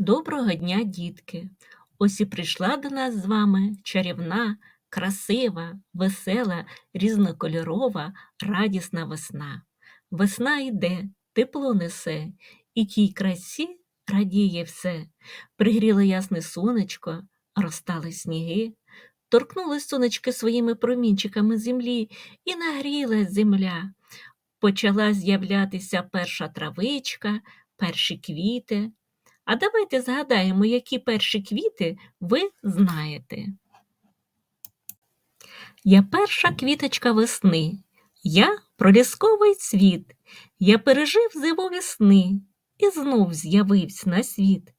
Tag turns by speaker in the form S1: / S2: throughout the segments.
S1: Доброго дня, дітки! Ось і прийшла до нас з вами чарівна, красива, весела, різнокольорова, радісна весна. Весна йде, тепло несе, і тій красі радіє все. Пригріло ясне сонечко, розтали сніги, торкнулись сонечки своїми промінчиками землі, і нагрілась земля. Почала з'являтися перша травичка, перші квіти. А давайте згадаємо, які перші квіти ви знаєте. Я перша квіточка весни, я пролісковий цвіт, я пережив зимові сни і знов з'явився на світ.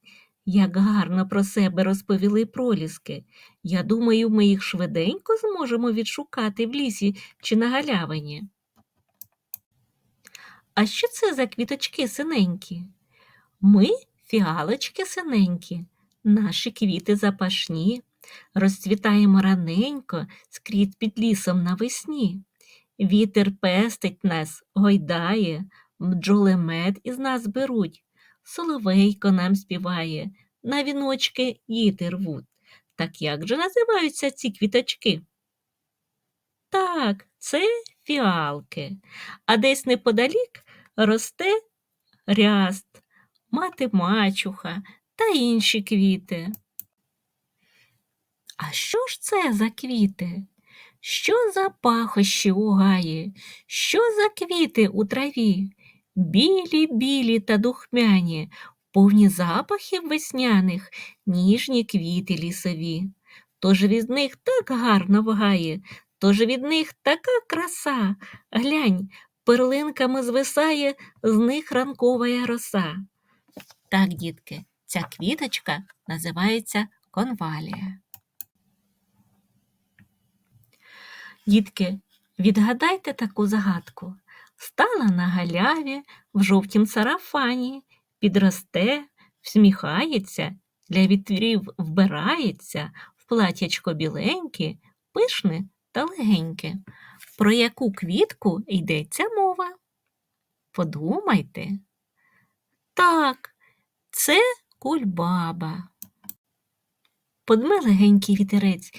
S1: Як гарно про себе розповіли проліски. Я думаю, ми їх швиденько зможемо відшукати в лісі чи на галявині. А що це за квіточки синенькі? Ми фіалочки синенькі, наші квіти запашні, розцвітаємо раненько скрізь під лісом навесні. Вітер пестить нас, гойдає, бджоли мед із нас беруть, соловейко нам співає, на віночки діти рвуть. Так як же називаються ці квіточки? Так, це фіалки, а десь неподалік росте ряст, мати мачуха та інші квіти. А що ж це за квіти? Що за пахощі у гаї? Що за квіти у траві? Білі, білі та духмяні, повні запахів весняних, ніжні квіти лісові. Тож від них так гарно вгає, тож від них така краса. Глянь, перлинками звисає з них ранкова роса. Так, дітки, ця квіточка називається конвалія. Дітки, відгадайте таку загадку. Стала на галяві в жовтім сарафані, підросте, всміхається, для вітрів вбирається, в платячко біленьке, пишне та легеньке. Про яку квітку йдеться мова? Подумайте. Так, це кульбаба. Подме легенький вітерець,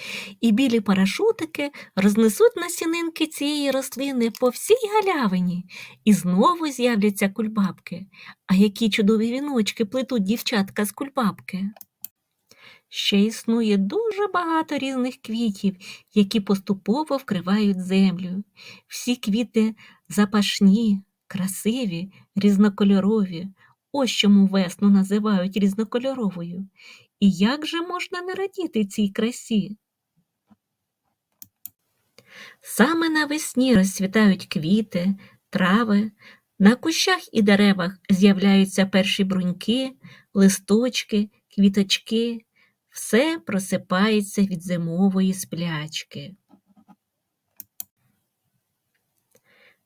S1: і білі парашутики рознесуть насінинки цієї рослини по всій галявині, і знову з'являться кульбабки. А які чудові віночки плетуть дівчатка з кульбабки. Ще існує дуже багато різних квітів, які поступово вкривають землю. Всі квіти запашні, красиві, різнокольорові. Ось чому весну називають різнокольоровою. І як же можна не радіти цій красі? Саме навесні розцвітають квіти, трави, на кущах і деревах з'являються перші бруньки, листочки, квіточки, все просипається від зимової сплячки.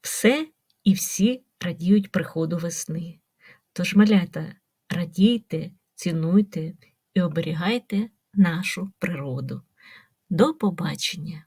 S1: Все і всі радіють приходу весни. Тож, малята, радійте, цінуйте і оберігайте нашу природу. До побачення!